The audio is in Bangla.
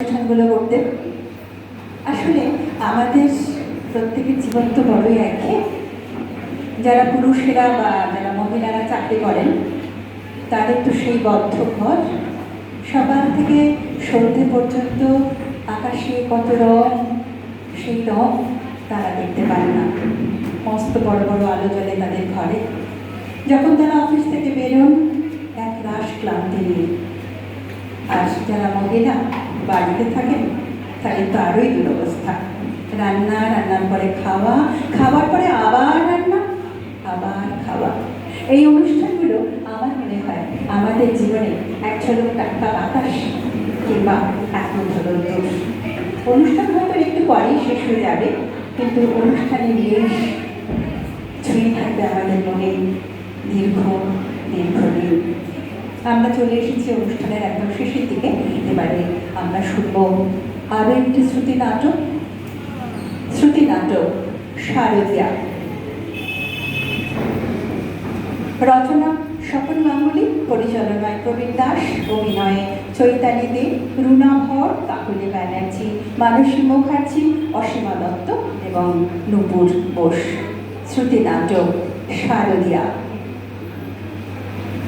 অনুষ্ঠানগুলো করতে। আসলে আমাদের প্রত্যেকের জীবন তো বড়ই একে যারা পুরুষেরা বা যারা মহিলারা চাকরি করেন, তাদের তো সেই বদ্ধ ঘর। সকাল থেকে সন্ধে পর্যন্ত আকাশে কত রং, সেই রং তারা দেখতে পারে না। মস্ত বড় বড় আলো জ্বলে তাদের ঘরে। যখন তারা অফিস থেকে বেরোন, এক রাশ ক্লান্তি নিয়ে। আর যারা মহিলা বাড়িতে থাকেন তাহলে তো আরোই দুরবস্থা। রান্না, রান্নার পরে খাওয়া, খাওয়ার পরে আবার রান্না, আবার খাওয়া। এই অনুষ্ঠানগুলো আমার মনে হয় আমাদের জীবনে এক ঝলক টাটকা বাতাস কিংবা এক দোষ। অনুষ্ঠান হয়তো একটু পরেই শেষ হয়ে যাবে, কিন্তু অনুষ্ঠানে লেশ ছুঁয়ে থাকবে আমাদের মনে দীর্ঘ, দীর্ঘদিন। আমরা চলে এসেছি অনুষ্ঠানের একদম শেষের দিকে। এবারে আমরা শুনব আরও একটি শ্রুতি নাটক। শ্রুতি নাটক, শারদিয়া। রচনা স্বপন গাঙ্গুলি পরিচালনায় প্রবীণ দাস, অভিনয়ে চৈতালি দে, রুনা ভর, কাকুলি ব্যানার্জি, মানসী মুখার্জি, অসীমা দত্ত এবং নুপুর বোস। শ্রুতি নাটক, শারদিয়া।